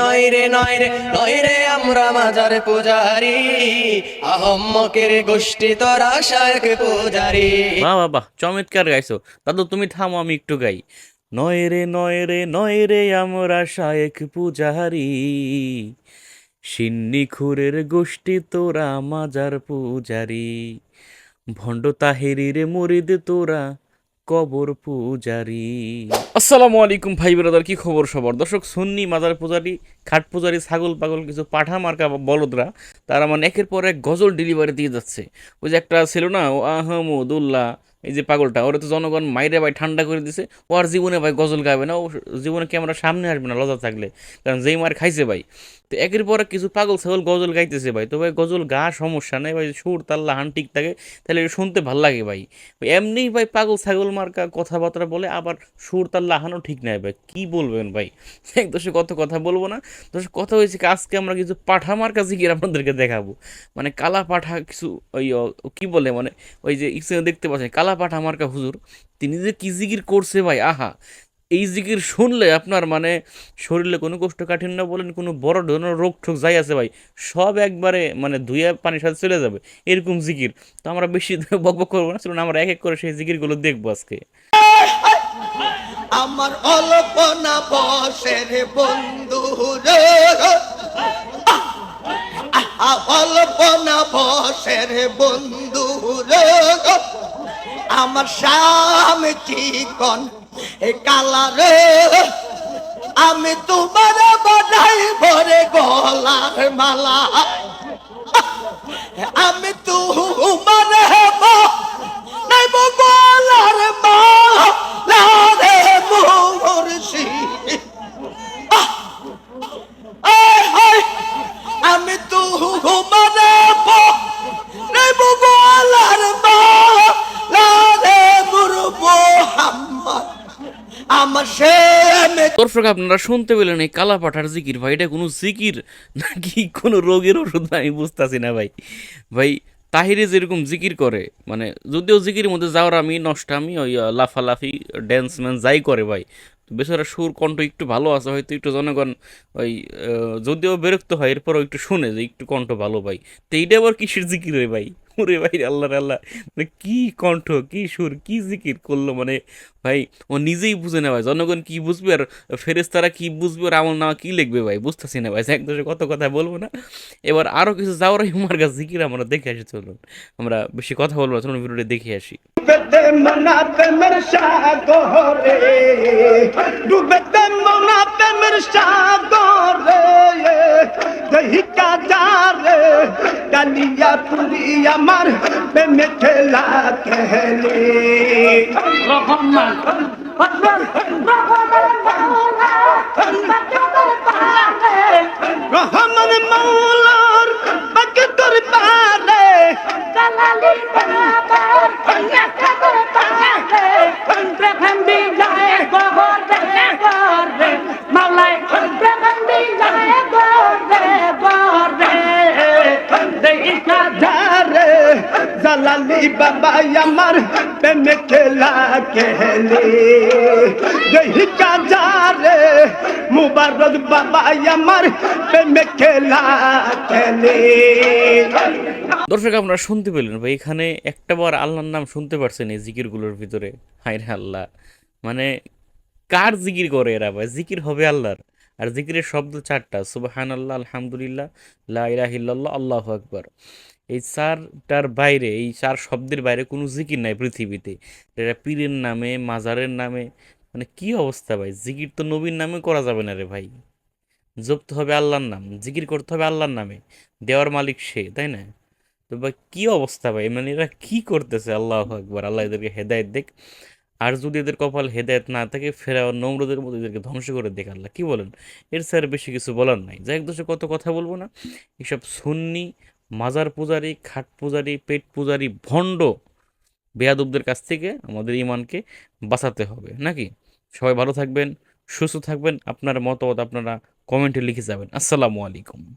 নয় রে নয় রে নয় রে আমরা মাজার পূজারি। আহম্মকের গোষ্ঠী তোরা শায়ক পূজারি। বাহ বাহ বাহ চমৎকার গাইছো। দাদু তুমি থামো আমি একটু গাই। নয় রে নয় রে নয় রে আমরা শায়েক পূজারি। সিন্নি খুরের গোষ্ঠী তোরা মাজার পূজারি। ভণ্ড তাহেরির মরিদ তোরা কবর পূজারি। আসসালামু আলাইকুম ভাই ব্রাদার, কি খবর সবার? দর্শক, সুন্নি মাজার পূজারি, খাট পূজারি, ছাগল পাগল কিছু পাঠা মার্কা বলদরা, তারা মানে একের পর এক গজল ডেলিভারি দিয়ে যাচ্ছে। ওই যে একটা ছিল না, ও আহমদুল্লাহ এই যে পাগলটা, ওরা তো জনগণ মাইরে ভাই ঠান্ডা করে দিছে, ও আর জীবনে ভাই গজল গাবে না, ও জীবনে ক্যামেরা সামনে আসবে না লজা থাকলে? কারণ যেই মার খাইছে ভাই, তো একের পর কিছু পাগল ছাগল গজল গাইতেছে ভাই, তো ভাই গজল গা সমস্যা নেই ভাই, সুর তাল্লা হান ঠিক থাকে, তাহলে শুনতে ভালো লাগে ভাই। এমনিই ভাই পাগল ছাগল মার্কা কথাবার্তা বলে আবার সুর তাল্লা হানও ঠিক নাই ভাই, কী বলবেন ভাই? এক দোষে কত কথা বলব না দোষ কথা হয়েছে কি, আজকে আমরা কিছু পাঠা মার্কা জিকির আপনাদেরকে দেখাবো। মানে কালা পাঠা কিছু, ওই কী বলে মানে ওই যে দেখতে পাচ্ছেন, কালা পাঠা মার্কা হুজুর তিনি যে কি জিকির করছে ভাই আহা। এই জিকির শুনলে আপনার মানে শরীরে কোনো কোষ্ঠকাঠিন্য বলেন কোনো বড় ধরনের রোগ ঠোক যাই আছে ভাই সব একবারে মানে ধুয়ে পানির সাথে চলে যাবে এরকম জিকির। তো আমরা বেশি বক বক করব না আমরা এক এক করে সেই জিকিরগুলো দেখব আজকে। আমার অল্পনা বসের বন্ধু রে। আহা, অল্পনা বসের বন্ধু রে। আমার শাম চিকন এ কালা রে আমি তোমার বানাই ভরে গলার মালা। আমি তোমার নাই গলার মালা রে মুর্শি। আমি তোমার নাই দর্শক, আপনারা শুনতে পেলেন এই কালা পাঠার জিকির। ভাই, এটা কোনো জিকির নাকি কোনো রোগের ওষুধ? আমি বুঝতেছি না ভাই। ভাই, তাহিরে যেরকম জিকির করে মানে যদিও জিকির মধ্যে যাওয়ার আমি, নষ্ট আমি, ওই লাফালাফি ড্যান্স ম্যান যাই করে ভাই। বেচারা সুর কণ্ঠ একটু ভালো আছে, হয়তো একটু জনগণ ওই যদিও বিরক্ত হয়, এরপরও একটু শুনে যে একটু কণ্ঠ ভালো ভাই। তো এইটা আবার কিসের জিকির ভাই? ওরে ভাই, আল্লাহ আল্লাহ। মানে কি কণ্ঠ, কি সুর, কি জিকির করল মানে। ভাই, ও নিজেই বুঝে না ভাই, জনগণ কি বুঝবে আর ফেরেস্তারা কি বুঝবে আর আমল নামা কি লিখবে ভাই, বুঝতেছি না ভাই। এক দোষে কত কথা বলব না। এবার আরও কিছু যাওয়ার আমার কাছে জিকির, আমরা দেখে আসি, চলুন। আমরা বেশি কথা বলব চলুন ভিডিওটা দেখে আসি। ডুবেতে মনাতে মের সাগরে ডুবেতে মনাতে মের সাগরে দহিকা ডালিয়া পুরি আমার প্রেমে রহমান। রহমান। রহমান। জালালি বাবা আমার প্রেমে খেলা খেলে। যারে, মুবারক বাবা আমার প্রেমে খেলে দর্শক, আপনারা শুনতে পেলেন ভাই, এখানে একটা বার আল্লাহর নাম শুনতে পারছেন এই জিকিরগুলোর ভিতরে। হায় আল্লাহ। মানে কার জিকির করে এরা ভাই? জিকির হবে আল্লাহর। আর জিকিরের শব্দ চারটা সুবাহান আল্লাহ আলহামদুলিল্লাহ, লা ইলাহা ইল্লাল্লাহ, আল্লাহু এই চারটার বাইরে, এই চার শব্দের বাইরে কোনো জিকির নাই পৃথিবীতে। এটা পীরের নামে, মাজারের নামে মানে কি অবস্থা ভাই? জিকির তো নবীর নামে করা যাবে না রে ভাই। জপতে হবে আল্লাহর নাম, জিকির করতে হবে আল্লাহর নামে। দেওয়ার মালিক সে, তাই না? তো ভাই, কি অবস্থা ভাই? মানে এরা কি করতেছে? আল্লাহ একবার আল্লাহ এদেরকে হেদায়েত দেখ আর যদি এদের কপাল হেদায়েত না থাকে ফেরাও নমরুদের মতো এদেরকে ধ্বংস করে দেখ আল্লাহ। কি বলেন? এর স্যার বেশি কিছু বলার নাই। যাই দোষে কত কথা বলব না? এসব সুন্নি, মাজার পূজারি, খাট পূজারি, পেট পূজারি, ভণ্ড বেয়াদবদের কাছ থেকে আমাদের ইমানকে বাঁচাতে হবে, নাকি? সবাই ভালো থাকবেন, সুস্থ থাকবেন। আপনার মতামত আপনারা কমেন্টে লিখে যাবেন। আসসালামু আলাইকুম।